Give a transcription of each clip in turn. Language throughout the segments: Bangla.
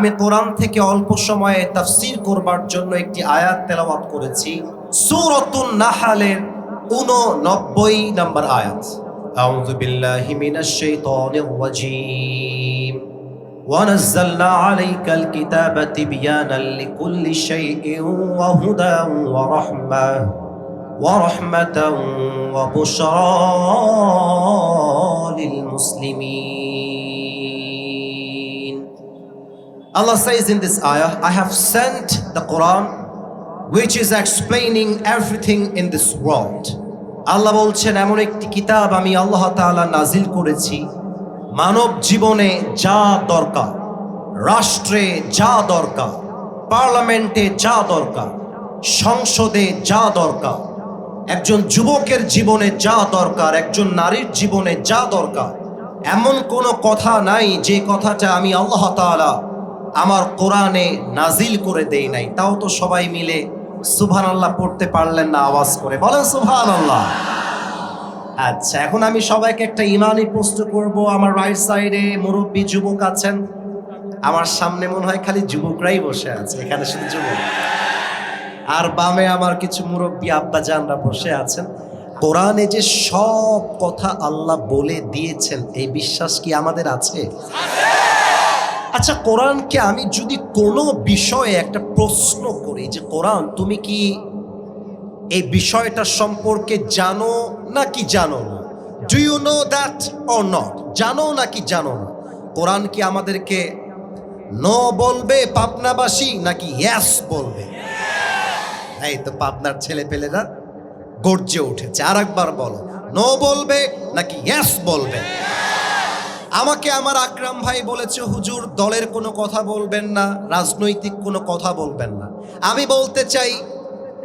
আমি কোরআন থেকে অল্প সময়ে তাফসীর করবার জন্য একটি আয়াত তেলাওয়াত করেছি সূরাতুন নাহালের 89 নম্বর আয়াত আউযু বিল্লাহি মিনাশ শাইতানির রাজীম ونزلنا عليك الكتاب تبيانا لكل شيء وهدى ورحمة ورحمة وبشرى للمسلمين Allah says in this ayah, I have sent the Quran which is explaining everything in this world. আল্লাহ বলছেন এমন একটি কিতাব আমি আল্লাহ তাআলা নাজিল করেছি মানব জীবনে যা দরকার রাষ্ট্রে যা দরকার পার্লামেন্টে যা দরকার সংসদে যা দরকার একজন যুবকের জীবনে যা দরকার একজন নারীর জীবনে যা দরকার এমন কোনো কথা নাই যে কথাটা আমি আল্লাহ তাআলা আমার কোরআনে নাজিল করে দেই নাই। তাও তো সবাই মিলে সুভান আল্লাহ পড়তে পারলেন না আওয়াজ করে। বলেন সুভান আল্লাহ আচ্ছা এখন আমি সবাইকে একটা ইমানি প্রশ্ন করব। আমার রাইট সাইডে মুরব্বী যুবক আছেন। আমার সামনে মনে হয় খালি যুবকরাই বসে আছে। এখানে শুধু যুবক। আর বামে আমার কিছু মুরব্বী আব্বা জানরা বসে আছেন। কোরআনে যে সব কথা আল্লাহ বলে দিয়েছেন, এই বিশ্বাস কি আমাদের আছে? আচ্ছা কোরআনকে আমি যদি কোনো বিষয়ে একটা প্রশ্ন করি যে, কোরআন, তুমি কি এই বিষয়টা সম্পর্কে জানো নাকি জানো না? Do you know that or not জানো নাকি জানো না? কোরআন কি আমাদেরকে ন বলবে পাবনাবাসী নাকি ইয়াস বলবে? এই তো পাবনার ছেলে পেলেরা গর্জে উঠেছে। আর একবার বলো নো বলবে নাকি ইয়াস বলবে? আমাকে আমার আকরাম ভাই বলেছে, হুজুর, দলের কোনো কথা বলবেন না, রাজনৈতিক কোনো কথা বলবেন না। আমি বলতে চাই,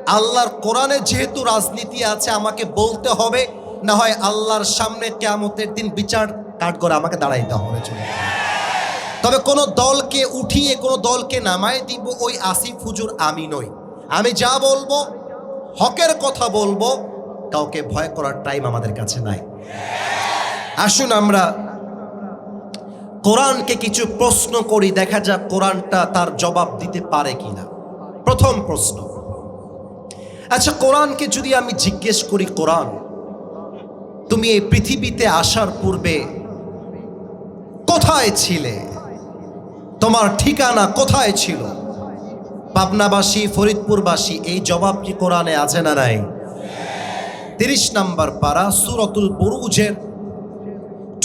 আল্লাহর কোরআনে যেহেতু রাজনীতি আছে, আমাকে বলতে হবে, না হয় আল্লাহর সামনে কেয়ামতের দিন বিচার কাট করে আমাকে দাঁড়াইতে হবে চলে। তবে কোনো দলকে উঠিয়ে, কোনো দলকে নামায় দিব, ওই আসিফ হুজুর আমি নই। আমি যা বলব, হকের কথা বলব, কাউকে ভয় করার টাইম আমাদের কাছে নাই। আসুন আমরা কোরআনকে কিছু প্রশ্ন করি, দেখা যাক কোরআনটা তার জবাব দিতে পারে কিনা। প্রথম প্রশ্ন আচ্ছা কোরআনকে যদি আমি জিজ্ঞেস করি, কোরআন, তুমি এই পৃথিবীতে আসার পূর্বে কোথায় ছিলে? তোমার ঠিকানা কোথায় ছিল? পাবনাবাসী, ফরিদপুরবাসী, এই জবাব কি কোরআনে আছে না নাই? তিরিশ নাম্বার পারা, সুরতুল বুরুজের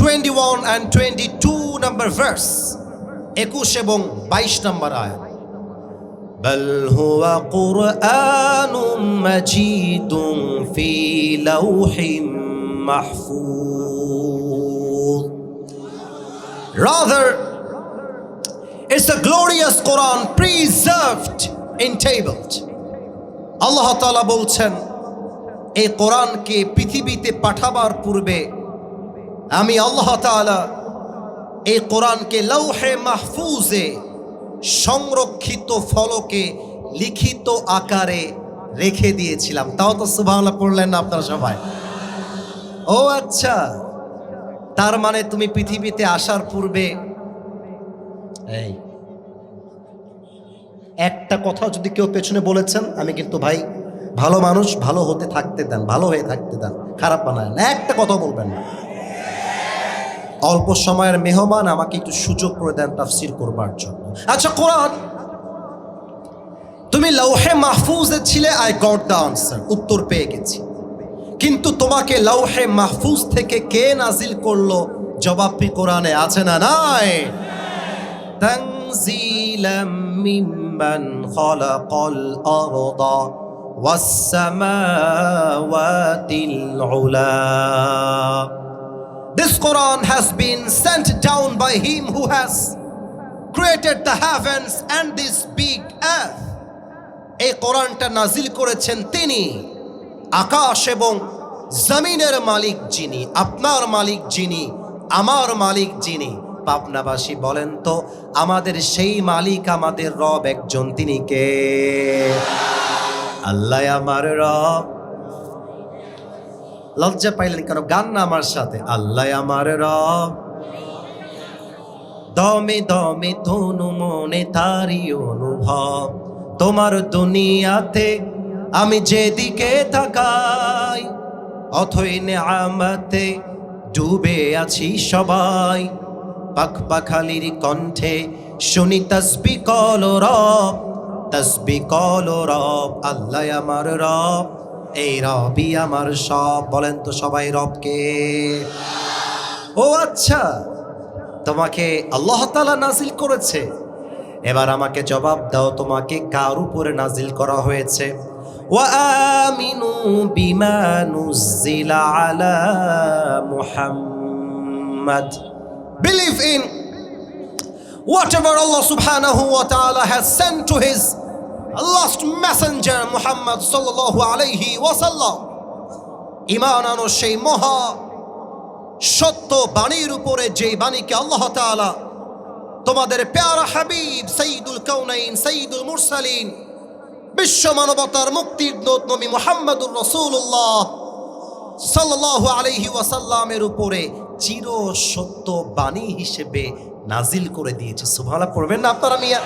Twenty one and twenty two number verse একুশ এবং বাইশ নাম্বার আয় بل هو قرآن مجيد في لوح محفوظ Rather, it's a glorious Quran preserved in tabled. আল্লাহ তাআলা বলছেন এই কোরআনকে পৃথিবীতে পাঠাবার পূর্বে আমি আল্লাহ তাআলা এই কোরআনকে লৌহে মাহফুজে সংরক্ষিত ফলকে লিখিত আকারে রেখে দিয়েছিলাম। তাও তো সুবহানাল্লাহ পড়লেন না আপনারা সবাই। ও আচ্ছা। তার মানে তুমি পৃথিবীতে আসার পূর্বে এই একটা কথা যদি কেউ পেছনে বলেছেন, আমি কিন্তু ভাই ভালো মানুষ, ভালো হতে থাকতে দেন, ভালো হয়ে থাকতে দেন, খারাপ বানায় না, একটা কথা বলবেন না। অল্প সময়ের মেহমান আমাকে একটু সুযোগ করে দেন তাফসির করবার জন্য আচ্ছা কোরআন তুমি লৌহে মাহফুজে ছিলে আই গট দ্য আনসার উত্তর পেয়ে গেছি কিন্তু তোমাকে লৌহে মাহফুজ থেকে কে নাজিল করলো জবাবটি কোরআনে আছে না নাই تنزيلا ممن خلق الأرض والسماوات العلا This Quran has been sent down by him who has created the heavens and this big earth. এই কোরআনটা নাজিল করেছেন তিনি আকাশ এবং জমিনের মালিক যিনি, আপনার মালিক যিনি, আমার মালিক যিনি। পাবনাবাসী, বলেন তো, আমাদের সেই মালিক আমাদের রব একজন। তিনি কে? আল্লাহ আমার রব। লজ্জা পাইলেন কেন? গান না আমার সাথে। আল্লাহ আমার রব। দমে দমে তনু মনে তারি অনুভব। তোমার দুনিয়াতে আমি যেদিকে তাকাই, অথই নেয়ামতে ডুবে আছি সবাই। পাখ পাখালির কণ্ঠে শুনি তসবি কল রব, তসবি কল রব, আল্লাহ আমার রব। এই রবি আমার সব, বলেন তো সবাই রবকে। ও আচ্ছা তোমাকে আল্লাহ তালা নাজিল করেছে। এবার আমাকে জবাব দাও, তোমাকে কার উপরে নাজিল করা হয়েছে? ওয়ামিনু বিমা নুজিলা আলা Muhammad. Believe in whatever Allah সুবহানাহু ওয়া তাআলা has sent to his last messenger Muhammad sallallahu alayhi wasallam ইমান আনো সেই মহা সত্য বাণীর উপরে যে বাণীকে আল্লাহ তাআলা তোমাদের প্যারা হাবিব সঈদুল কৌনাইন সঈদুল মুরসালিন, বিশ্ব মানবতার মুক্তির দূত মুহাম্মদুর রসুল্লাহ সাল্লাল্লাহু আলাইহি ওয়াসাল্লামের উপরে চির সত্য বাণী হিসেবে নাজিল করে দিয়েছে। সুবহানাল্লাহ, পড়বেন না আপনারা মিয়া?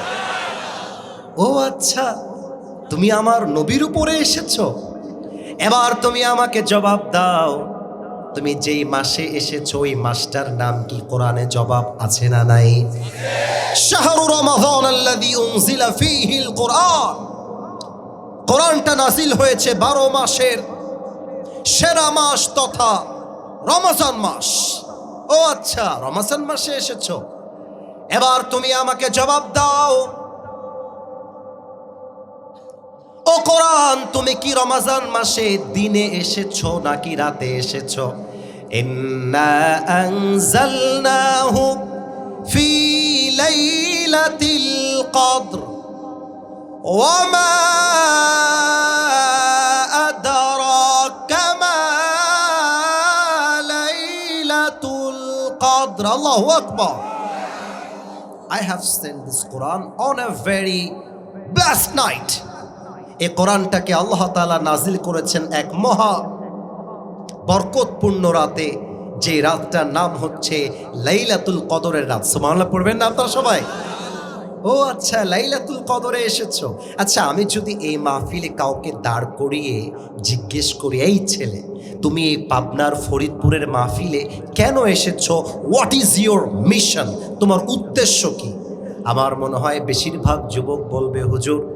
ও আচ্ছা তুমি আমার নবীর উপরে এসেছ। এবার তুমি আমাকে জবাব দাও, তুমি যেই মাসে এসেছ, ওই মাসটার নাম কি কোরআনে জবাব আছে না নাই? কোরআনটা নাজিল হয়েছে বারো মাসের সেরা মাস তথা রমজান মাস। ও আচ্ছা রমজান মাসে এসেছ। এবার তুমি আমাকে জবাব দাও ও কোরআন, তুমি কি রমাজান মাসে দিনে এসেছ নাকি রাতে এসেছ? ফি লাইলাতিল কদর। ওয়ামা আদরাকা মা লাইলাতুল কদর। আল্লাহু আকবার। I have sent this Quran on a very blessed night. এই কোরআনটাকে আল্লাহ তাআলা নাজিল করেছেন এক মহা বরকতপূর্ণ রাতে। যে রাতটার নাম হচ্ছে লাইলাতুল কদরের রাত। সুবহানাল্লাহ, পড়বেন না আপনারা সবাই? ও আচ্ছা লাইলাতুল কদরে এসেছ। আচ্ছা আমি যদি এই মাহফিলে কাউকে দাঁড় করিয়ে জিজ্ঞেস করি, এই ছেলে, তুমি এই পাবনার ফরিদপুরের মাহফিলে কেন এসেছ? হোয়াট ইজ ইয়োর মিশন তোমার উদ্দেশ্য কি? আমার মনে হয় বেশিরভাগ যুবক বলবে, হুজুর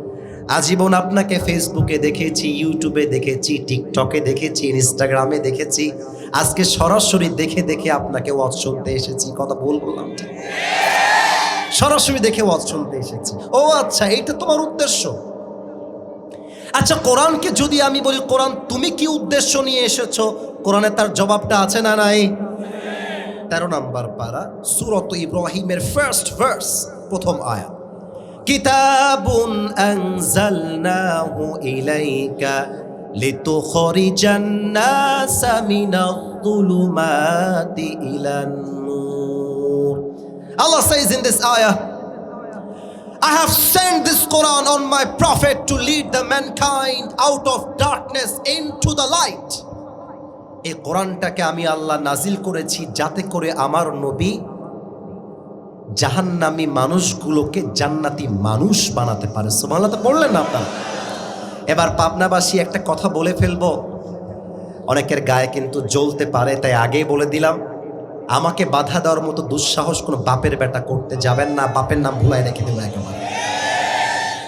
আজীবন আপনাকে ফেসবুকে দেখেছি ইউটিউবে দেখেছি টিকটকে দেখেছি ইনস্টাগ্রামে দেখেছি। আজকে সরাসরি দেখে দেখে আপনাকে ওয়াজ শুনতে এসেছি। কথা ভুল বললাম সরাসরি দেখে ওয়াজ শুনতে এসেছি। ও আচ্ছা এইটা তোমার উদ্দেশ্য? আচ্ছা কোরআনকে যদি আমি বলি, কোরআন, তুমি কি উদ্দেশ্য নিয়ে এসেছ? কোরআনে তার জবাবটা আছে না নাই? তেরো নাম্বার পারা, সুরত ইব্রাহিমের ফার্স্ট ভার্স প্রথম আয়া কিতাবুন আনজালনাহু ইলাইকা লিতুখরিজান নাসা মিনায-যুলুমাতি ইলান-নূর Allah says in this ayah I have sent this Quran on my prophet to lead the mankind out of darkness into the light. এই কোরআনটাকে আমি আল্লাহ নাজিল করেছি যাতে করে আমার নবী জাহান্নামী মানুষগুলোকে জান্নাতি মানুষ বানাতে পারে। সুবহানাল্লাহ, তো বললেন না আপনারা? এবার পাবনাবাসী একটা কথা বলে ফেলব। অনেকের গায়ে কিন্তু জ্বলতে পারে, তাই আগেই বলে দিলাম, আমাকে বাধা দেওয়ার মতো দুঃসাহস কোনো বাপের বেটা করতে যাবেন না, বাপের নাম ভুলাই রেখে দেবো একেবারে।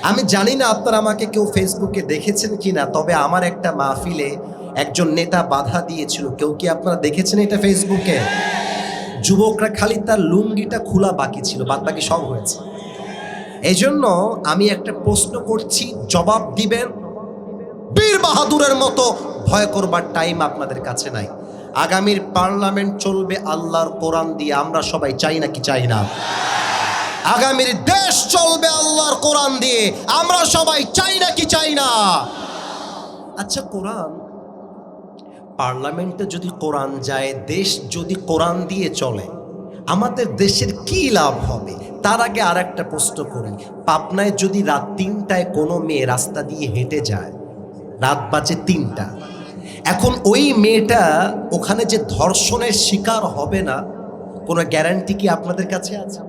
আমি জানি না আপনারা আমাকে কেউ ফেসবুকে দেখেছেন কি না তবে আমার একটা মাহফিলে একজন নেতা বাধা দিয়েছিল। কেউ কি আপনারা দেখেছেন এটা ফেসবুকে যুবকরা খালি তার লুঙ্গিটা খোলা বাকি ছিল বাদ বাকি সব হয়েছে। এই জন্য আমি একটা প্রশ্ন করছি, জবাব দিবেন? বীর বাহাদুরের মতো ভয় করবার টাইম আপনাদের কাছে নাই। আগামীর পার্লামেন্ট চলবে আল্লাহর কোরআন দিয়ে, আমরা সবাই চাই নাকি চাই না? আগামীর দেশ চলবে আল্লাহর কোরআন দিয়ে, আমরা সবাই চাই নাকি চাই না? আচ্ছা কোরআন পার্লামেন্টে যদি কোরআন যায়, দেশ যদি কোরআন দিয়ে চলে, আমাদের দেশের কি লাভ হবে? তার আগে আর একটা প্রশ্ন করি। পাবনায় যদি রাত তিনটায় কোনো মেয়ে রাস্তা দিয়ে হেঁটে যায়, রাত বাজে তিনটা, এখন ওই মেয়েটা ওখানে যে ধর্ষণের শিকার হবে না, কোনো গ্যারান্টি কি আপনাদের কাছে আছে?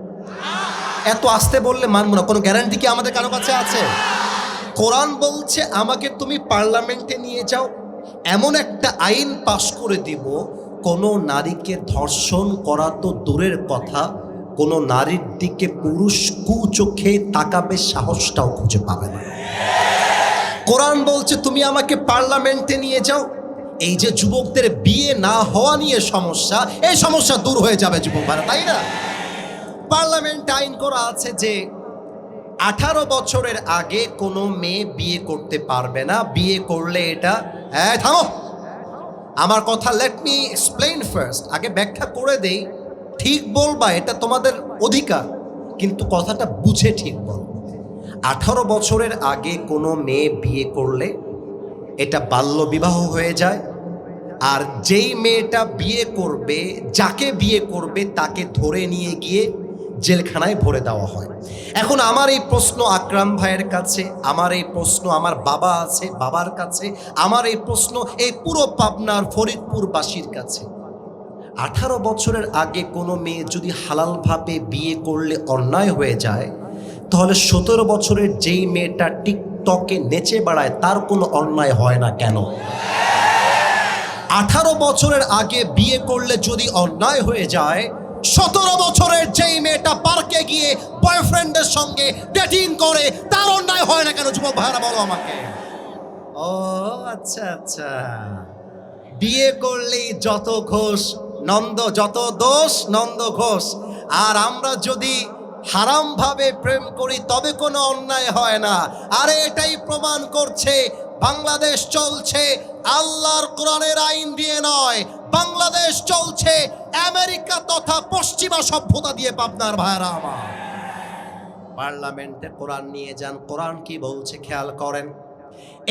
এত আসতে বললে মানবো না। কোনো গ্যারান্টি কি আমাদের কারও কাছে আছে? কোরআন বলছে, আমাকে তুমি পার্লামেন্টে নিয়ে যাও এমন একটা আইন পাশ করে দিব, কোনো নারীকে ধর্ষণ করা তো দূরের কথা, কোনো নারীর দিকে পুরুষ কু চোখে তাকাবে সাহসটাও খুঁজে পাবে না। কোরআন বলছে, তুমি আমাকে পার্লামেন্টে নিয়ে যাও। এই যে যুবকদের বিয়ে না হওয়া নিয়ে সমস্যা, এই সমস্যা দূর হয়ে যাবে যুবক ভাড়া তাই না? পার্লামেন্ট আইন করা আছে যে আঠারো বছরের আগে কোনো মেয়ে বিয়ে করতে পারবে না। বিয়ে করলে এটা হ্যাঁ থামো। আমার কথা লেট মি এক্সপ্লেইন ফার্স্ট আগে ব্যাখ্যা করে দেই, ঠিক বলবা, এটা তোমাদের অধিকার। কিন্তু কথাটা বুঝে ঠিক বল। আঠারো বছরের আগে কোনো মেয়ে বিয়ে করলে এটা বাল্য বিবাহ হয়ে যায়, আর যেই মেয়েটা বিয়ে করবে, যাকে বিয়ে করবে, তাকে ধরে নিয়ে গিয়ে জেলখানায় ভরে দেওয়া হয়। এখন আমার এই প্রশ্ন আকরাম ভাইয়ের কাছে, আমার এই প্রশ্ন আমার বাবা আছে, বাবার কাছে, আমার এই প্রশ্ন এই পুরো পাবনার ফরিদপুরবাসীর কাছে। আঠারো বছরের আগে কোনো মেয়ে যদি হালালভাবে বিয়ে করলে অন্যায় হয়ে যায়, তাহলে সতেরো বছরের যেই মেয়েটা টিকটকে নেচে বেড়ায়, তার কোনো অন্যায় হয় না কেন? আঠারো বছরের আগে বিয়ে করলে যদি অন্যায় হয়ে যায় সতেরো বছরের যেই মেয়েটা পার্কে গিয়ে বয়ফ্রেন্ডের সঙ্গে ডেটিং করে, তার অন্যায় হয় না কেন? যুবক ভাইরা বলো আমাকে। ও আচ্ছা আচ্ছা। বিয়ে করলেই যত ঘোষ, নন্দ যত দোষ, নন্দ ঘোষ। আর আমরা যদি হারাম ভাবে প্রেম করি, তবে কোনো অন্যায় হয় না। আরে, এটাই প্রমাণ করছে, বাংলাদেশ চলছে, আল্লাহর কোরআনের আইন দিয়ে নয়। বাংলাদেশ চলছে, আমেরিকা তথা পশ্চিমা সভ্যতা দিয়ে পাবনার ভাইরা আমার। পার্লামেন্টে কোরআন নিয়ে যান, কোরআন কি বলছে খেয়াল করেন।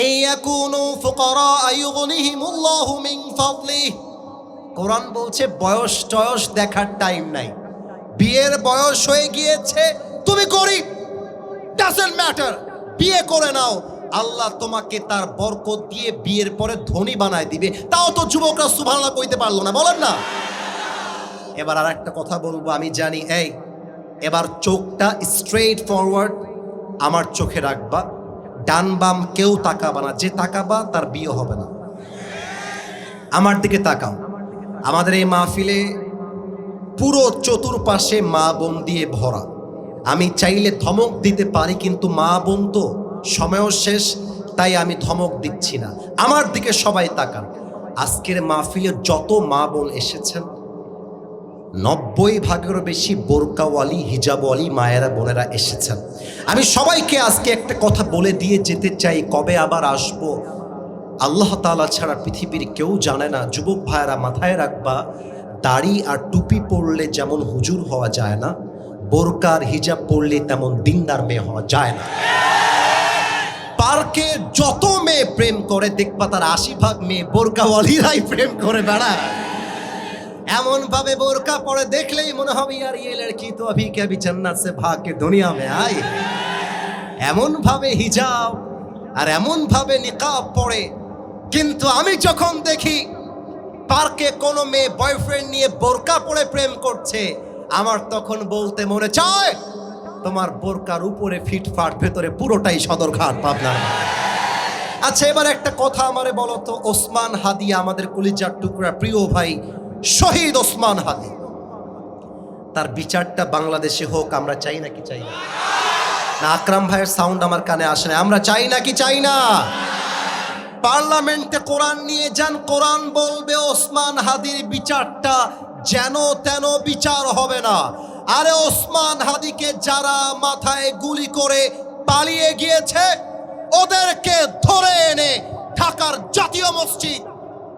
এই ইয়াকুনু ফুকারা আইয়ুগনিহিমুল্লাহু মিন ফাদলিহি কোরআন বলছে বয়স টয়স দেখার টাইম নাই। বিয়ের বয়স হয়ে গিয়েছে, তুমি গরিব ডাজেন্ট ম্যাটার বিয়ে করে নাও আল্লাহ তোমাকে তার বরকত দিয়ে বিয়ের পরে ধনী বানায় দিবে। তাও তো যুবকরা সুবহানাল্লাহ কইতে পারল না, বলেন না। এবার আর একটা কথা বলব, আমি জানি, এই, এবার চোখটা স্ট্রেট ফরওয়ার্ড আমার চোখে রাখবা। ডান বাম কেউ তাকাবা না, যে তাকাবা তার বিয়ে হবে না। আমার দিকে তাকাও। আমাদের এই মাহফিলে পুরো চতুর্পাশে মা বোন দিয়ে ভরা। আমি চাইলে ধমক দিতে পারি, কিন্তু মা বোন তো সময়ও শেষ, তাই আমি ধমক দিচ্ছি না। আমার দিকে সবাই তাকান। আজকের মাহফিলে যত মা বোন এসেছেন, নব্বই ভাগেরও বেশি বোরকাওয়ালি, হিজাবওয়ালি মায়েরা, বোনেরা এসেছেন। আমি সবাইকে আজকে একটা কথা বলে দিয়ে যেতে চাই, কবে আবার আসব? আল্লাহ তাআলা ছাড়া পৃথিবীর কেউ জানে না। যুবক ভাইয়েরা, মাথায় রাখবা, দাড়ি আর টুপি পরলে যেমন হুজুর হওয়া যায় না বোরকার হিজাব পরলে তেমন দিনদার মেয়ে হওয়া যায় না। পার্কে যত মেয়ে প্রেম করে দেখবা তার আশি ভাগ মেয়ে বোরকাওয়ালিরাই প্রেম করে বেড়ায় এমন ভাবে বোরকা পরে দেখলেই মনে হবে यार ये लड़की तो अभी के अभी जन्नत से भाग के दुनिया में आई এমন ভাবে হিজাব আর এমন ভাবে নিকাব পড়ে কিন্তু আমি যখন দেখি পার্কে কোনো মেয়ে বয়ফ্রেন্ড নিয়ে বোরকা পরে প্রেম করছে আমার তখন বলতে মনে চায় তোমার বোরকার উপরে ফিটফাট ভেতরে পুরোটাই সদরঘাট পাবনার আচ্ছা এবার একটা কথা আমারে বলো তো, ওসমান হাদি আমাদের কলিজার টুকরা, প্রিয় ভাই, শহীদ ওসমান হাদি। তার বিচারটা বাংলাদেশে হোক, আমরা চাই না কি চাই না। না, আকরাম ভাইয়ের সাউন্ড আমার কানে আসে না আমরা চাই না কি চাই না। পার্লামেন্টে কোরআন নিয়ে যান, কোরআন বলবে ওসমান হাদির বিচারটা যেন তেন বিচার হবে না। আরে ওসমান হাদিকে যারা মাথায় গুলি করে পালিয়ে গিয়েছে, ওদেরকে ধরে এনে ঢাকার জাতীয় মসজিদ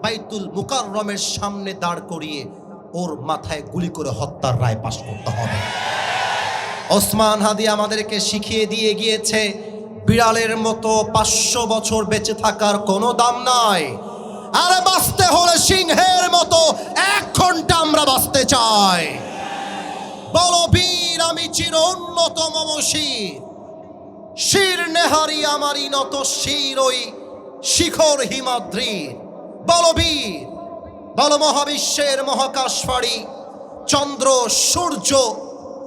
বাইতুল মুকাররমের সামনে দাঁড় করিয়ে ওর মাথায় গুলি করে হত্যার রায় পাশ করতে হবে। ওসমান হাদি আমাদেরকে শিখিয়ে দিয়ে গিয়েছে, বিড়ালের মতো পাঁচশো বছর বেঁচে থাকার কোনো দাম নাই। আরে বাঁচতে হলে সিংহের মতো এক ঘণ্টা আমরা বাঁচতে চাই। বলো বীর, আমি চির অন্যতম শির শির নেহারি আমারই নত শির, ওই শিখর হিমাদ্রির। বলো বীর, বলো মহাবিশ্বের মহাকাশ ফাড়ি চন্দ্র, সূর্য,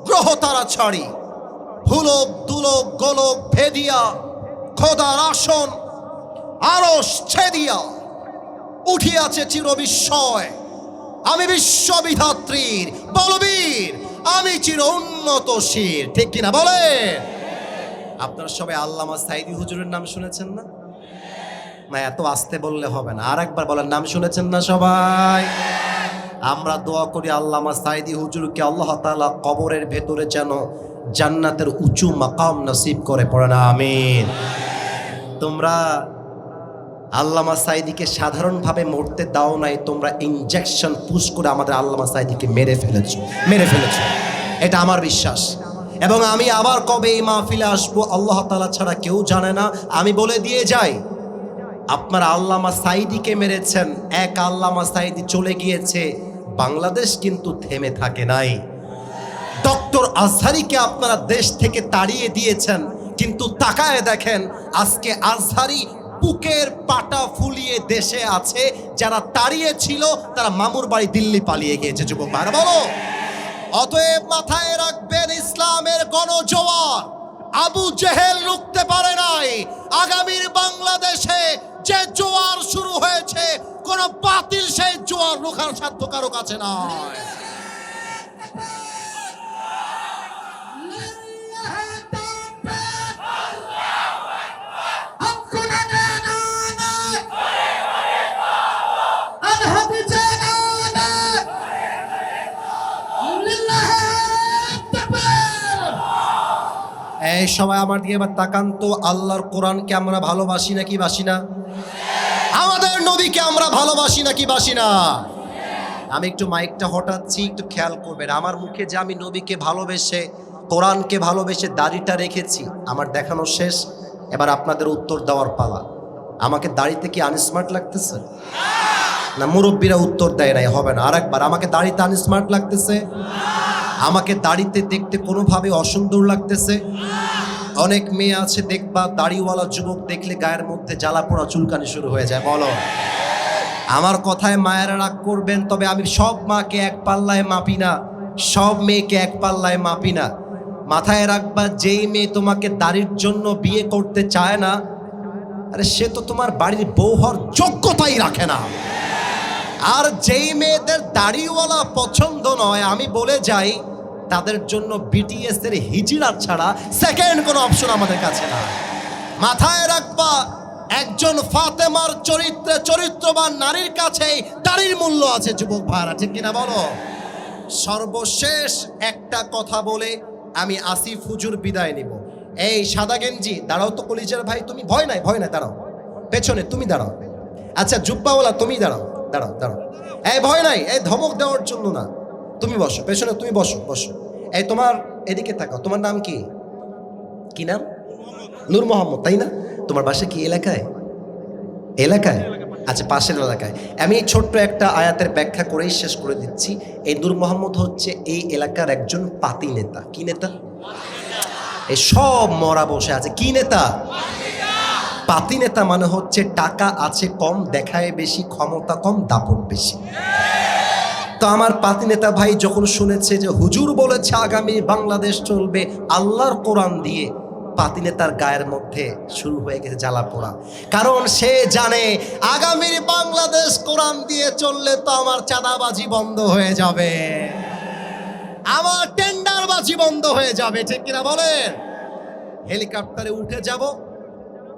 গ্রহ তারা ছাড়ি। ভুলক, দুলক, গোলক, ভেদিয়া, খোদার আসন, আরস ছেদিয়া। উঠিয়াছে চির বিস্ময় আমি বিশ্ববিধাত্রীর। বলবীর আমি চির উন্নত শির। ঠিক কিনা বলেন? আপনারা সবাই আল্লামা সাইদি হুজুরের নাম শুনেছেন না? না, এত আসতে বললে হবে না। আর একবার বলেন, নাম শুনেছেন না সবাই? আমরা দোয়া করি আল্লামা সাইদি হুজুরকে আল্লাহ তাআলা কবরের ভেতরে যেন জান্নাতের উঁচু মাকাম নসিব করে পড়ে না, আমিন। তোমরা আল্লামা সাইদিকে সাধারণভাবে মরতে দাও নাই, তোমরা ইনজেকশন পুশ করে আমাদের আল্লামা সাইদিকে মেরে ফেলেছ মেরে ফেলেছ। এটা আমার বিশ্বাস। এবং আমি আবার কবে এই মাহফিলে আসব, আল্লাহ তালা ছাড়া কেউ জানে না। আমি বলে দিয়ে যাই, আপনারা আল্লামা সাইদিকে মেরেছেন, এক আল্লামা সাইদি চলে গিয়েছে, বাংলাদেশ কিন্তু থেমে থাকে নাই। ডক্টর আজহারিকে আপনারা দেশ থেকে তাড়িয়ে দিয়েছেন, কিন্তু তাকায় দেখেন, আজকে আজহারি বুকের পাটা ফুলিয়ে দেশে আছে, যারা তাড়িয়ে ছিল, তারা মামুর বাড়ি দিল্লি পালিয়ে গিয়েছে। যুবক ভাইরা, বলো। অতএব মাথায় রাখবেন, ইসলামের গণজোয়ার। আবু জেহেল রুখতে পারে নাই। আগামীর বাংলাদেশে যে জোয়ার শুরু হয়েছে, কোন বাতিল সেই জোয়ার রোখার সাধ্য কারও কাছে নয় এই সবাই আমার দিকে এবার তাকান তো, আল্লাহর কোরআনকে আমরা ভালোবাসি নাকি বাসি না? আমাদের নবীকে আমরা ভালোবাসি নাকি বাসি না? আমি একটু মাইকটা হটাচ্ছি, একটু খেয়াল করবেন। আমার মুখে যে আমি নবীকে ভালোবেসে, কোরআনকে ভালোবেসে দাড়িটা রেখেছি, আমার দেখানো শেষ। এবার আপনাদের উত্তর দেওয়ার পালা। আমাকে দাড়িতে কি আনস্মার্ট লাগতেছে? না, মুরব্বীরা উত্তর দেয় নাই, হবে না। আরেকবার, আমাকে দাড়িতে আনস্মার্ট লাগতেছে? আমাকে দাড়িতে দেখতে কোনোভাবে অসুন্দর লাগতেছে? অনেক মেয়ে আছে, দেখবা দাড়িওয়ালা যুবক দেখলে গায়ের মধ্যে জ্বালা পোড়া চুলকানি শুরু হয়ে যায়, বলো। আমার কথায় মায়েরা রাগ করবেন, তবে আমি সব মাকে এক পাল্লায় মাপি না, সব মেয়েকে এক পাল্লায় মাপি না। মাথায় রাখবা, যেই মেয়ে তোমাকে দাড়ির জন্য বিয়ে করতে চায় না, আরে সে তো তোমার বাড়ির বউ হওয়ার যোগ্যতাই রাখে না। আর যেই মেয়েদের দাড়িওয়ালা পছন্দ নয়, আমি বলে যাই, তাদের জন্য বিটিএস এর হিজিরা ছাড়া সেকেন্ড কোনো অপশন আমাদের কাছে না মাথায় রাখবা, একজন ফাতেমার চরিত্রে চরিত্রবান নারীর কাছেই দাড়ির মূল্য আছে, যুবক ভাইরা, ঠিক কিনা বলো? সর্বশেষ একটা কথা বলে আমি আসিফ হুজুর বিদায় নিব। এই সাদা গেঞ্জি, দাঁড়াও তো কলিজার ভাই, তুমি ভয় নাই ভয় নাই, দাঁড়াও। পেছনে, তুমি দাঁড়াও। আচ্ছা জুব্বাওয়ালা, তুমি দাঁড়াও। দাঁড়াও দাঁড়াও। এই, ভয় নাই, এই ধমক দেওয়ার জন্য না। তুমি বসো, পেছনে তুমি বসো বসো। এই, তোমার এদিকে তাকাও, তোমার নাম কি? কি নাম? নূর মোহাম্মদ, তাই না? তোমার বাসা কি এলাকায়? এলাকায়? আচ্ছা পাশের এলাকায়। আমি এই ছোট্ট একটা আয়াতের ব্যাখ্যা করেই শেষ করে দিচ্ছি। এই নূর মোহাম্মদ হচ্ছে এই এলাকার একজন পাতি নেতা। কি নেতা? এই সব মরা বসে আছে। কি নেতা? পাতি নেতা মানে হচ্ছে টাকা আছে কম, দেখায় বেশি, ক্ষমতা কম, দাপট বেশি। তো আমার পাতি নেতা ভাই যখন শুনেছে যে হুজুর বলেছে আগামী বাংলাদেশ চলবে, আল্লাহর কোরআন দিয়ে পাতি নেতার গায়ের মধ্যে শুরু হয়ে গেছে জ্বালা পোড়া। কারণ সে জানে আগামীর বাংলাদেশ কোরআন দিয়ে চললে তো আমার চাঁদাবাজি বন্ধ হয়ে যাবে। আমার টেন্ডারবাজি বন্ধ হয়ে যাবে, ঠিক কিনা বলেন? হেলিকপ্টারে উঠে যাব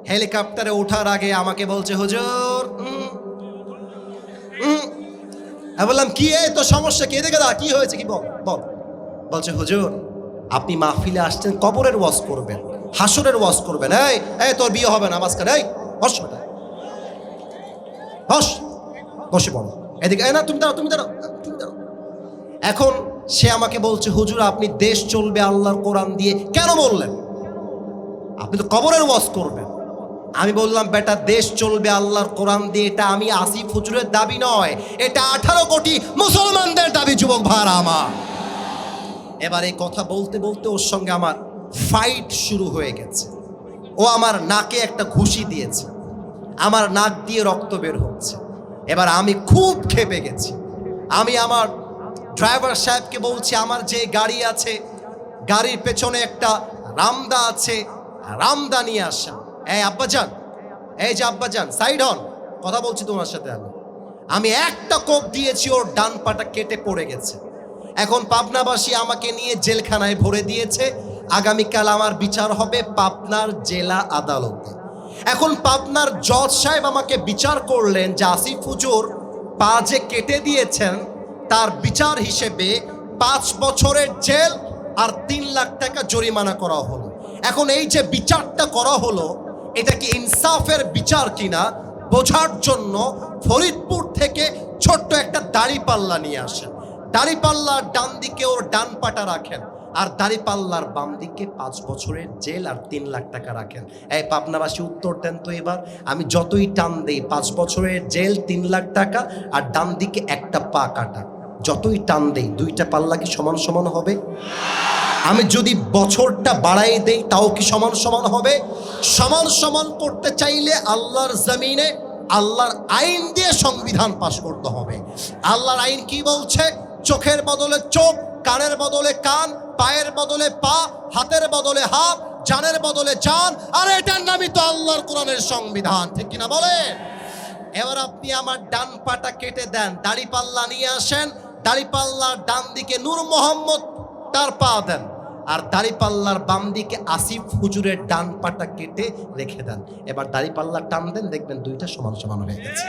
হেলিকপ্টারে ওঠার আগে আমাকে বলছে, হুজুর বললাম, কি এই তো সমস্যা? কি এদিকে দা কি হয়েছে? কি বল বল। বলছে, হুজুর, আপনি মাহফিলে আসছেন, কবরের ওয়াজ করবেন, হাসরের ওয়াজ করবেন। এই এই, তোর বিয়ে হবে না, মাঝখানে, এই, বস। বস, বসে পড়ো। এদিকে না, তুমি দাঁড়াও তুমি দাঁড়াও তুমি দাঁড়াও। এখন সে আমাকে বলছে, হুজুর, আপনি দেশ চলবে আল্লাহর কোরআন দিয়ে। কেন বললেন? আপনি তো কবরের ওয়াজ করবেন। আমি বললাম, বেটা, দেশ চলবে আল্লাহর কোরআন দিয়ে। এটা আমি আসিফ হুজুরের দাবি নয়, এটা আঠারো কোটি মুসলমানদের দাবি, যুবক ভাড়া আমার। এবার এই কথা বলতে বলতে ওর সঙ্গে আমার ফাইট শুরু হয়ে গেছে। ও আমার নাকে একটা ঘুষি দিয়েছে। আমার নাক দিয়ে রক্ত বের হচ্ছে। এবার আমি খুব খেপে গেছি। আমি আমার ড্রাইভার সাহেবকে বলছি, আমার যে গাড়ি আছে, গাড়ির পেছনে একটা রামদা আছে, রামদা নিয়ে আসেন। এই আব্বাজান, এই যে আব্বাজান সাইড হন কথা বলছি তোমার সাথে আমি। আমি একটা কোপ দিয়েছি, ওর ডান পাটা কেটে পড়ে গেছে। এখন পাবনাবাসী আমাকে নিয়ে জেলখানায় ভরে দিয়েছে। আগামীকাল আমার বিচার হবে পাবনার জেলা আদালতে। এখন পাবনার জজ সাহেব আমাকে বিচার করলেন যে আসিফ হুজুর পা যে কেটে দিয়েছেন, তার বিচার হিসেবে পাঁচ বছরের জেল আর তিন লাখ টাকা জরিমানা করা হলো। এখন এই যে বিচারটা করা হলো এটা কি ইনসাফের বিচার কিনা? বোঝার জন্য ফরিদপুর থেকে ছোট্ট একটা দাড়ি পাল্লা নিয়ে আসেন। দাড়ি পাল্লার ডান দিকে ওর ডান পাটা রাখেন আর দাড়ি পাল্লার বাম দিকে পাঁচ বছরের জেল আর তিন লাখ টাকা রাখেন। এই পাবনাবাসী উত্তর দেন তো এবার, আমি যতই টান দেই, পাঁচ বছরের জেল, তিন লাখ টাকা আর ডান দিকে একটা পা কাটা। যতই টান দেই, দুইটা পাল্লা কি সমান সমান হবে? আমি যদি বছরটা বাড়াই দেই, তাও কি সমান সমান হবে? সমান সমান করতে চাইলে আল্লাহর জমিনে আল্লাহর আইন দিয়ে সংবিধান পাশ করতে হবে। আল্লাহর আইন কি বলছে? চোখের বদলে চোখ, কানের বদলে কান, পায়ের বদলে পা, হাতের বদলে হাত, জানের বদলে জান, আর এটার নামই তো আল্লাহর কোরআনের সংবিধান, ঠিক কিনা বলে? এবার আপনি আমার ডান পাটা কেটে দেন, দাড়ি পাল্লা নিয়ে আসেন, দাড়ি পাল্লার ডান দিকে নূর মোহাম্মদ তার পা দেন। আর দাড়ি পাল্লার বাম দিকে আসিফ হুজুরের ডান পাটা কেটে রেখে দেন। এবার দাড়ি পাল্লা টান দেন, দেখবেন দুইটা সমান সমান হয়ে গেছে।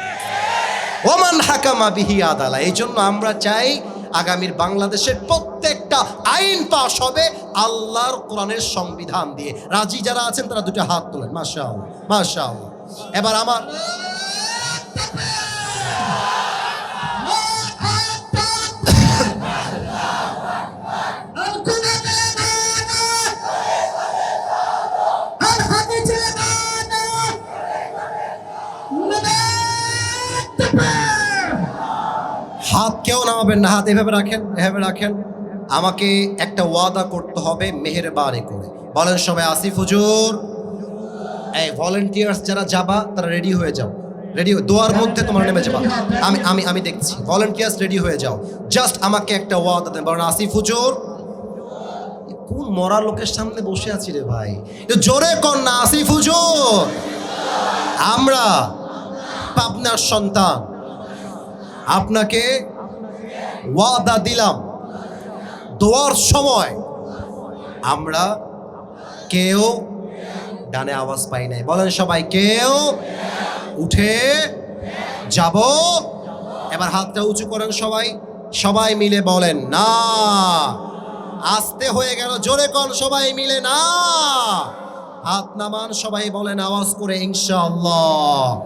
ওমান হাকামা বিহি আদালা, এই জন্য আমরা চাই আগামীর বাংলাদেশের প্রত্যেকটা আইন পাশ হবে আল্লাহর কোরআনের সংবিধান দিয়ে। রাজি যারা আছেন তারা দুটো হাত তোলেন। মাশা আল্লাহ এবার আমার হাত কেউ নামাবেন না, হাত এভাবে রাখেন এভাবে রাখেন। আমাকে একটা ওয়াদা করতে হবে মেহেরবানি করে। বলেন সবাই, আসিফ হুজুর। এই ভলেন্টিয়ার্স যারা যাবা, তারা রেডি হয়ে যাও। রেডি দোয়ার মধ্যে তোমরা নেমে যাবা। আমি আমি আমি দেখছি। ভলেন্টিয়ার্স রেডি হয়ে যাও। জাস্ট আমাকে একটা ওয়াদা দেন। বলেন, আসিফ হুজুর। কোন মরা লোকের সামনে বসে আছি রে ভাই? জোরে না, আসিফ হুজুর। আমরা পাবনার সন্তান। আপনাকে ওয়াদা দিলাম। দোয়ার সময় আমরা কেউ ডানে আওয়াজ পাই নাই। বলেন সবাই, কেউ উঠে যাব। এবার হাতটা উঁচু করেন সবাই। সবাই মিলে বলেন, না। আস্তে হয়ে গেল, জোরে কন, সবাই মিলে, না। হাত নামান, সবাই বলেন আওয়াজ করে, ইনশাআল্লাহ।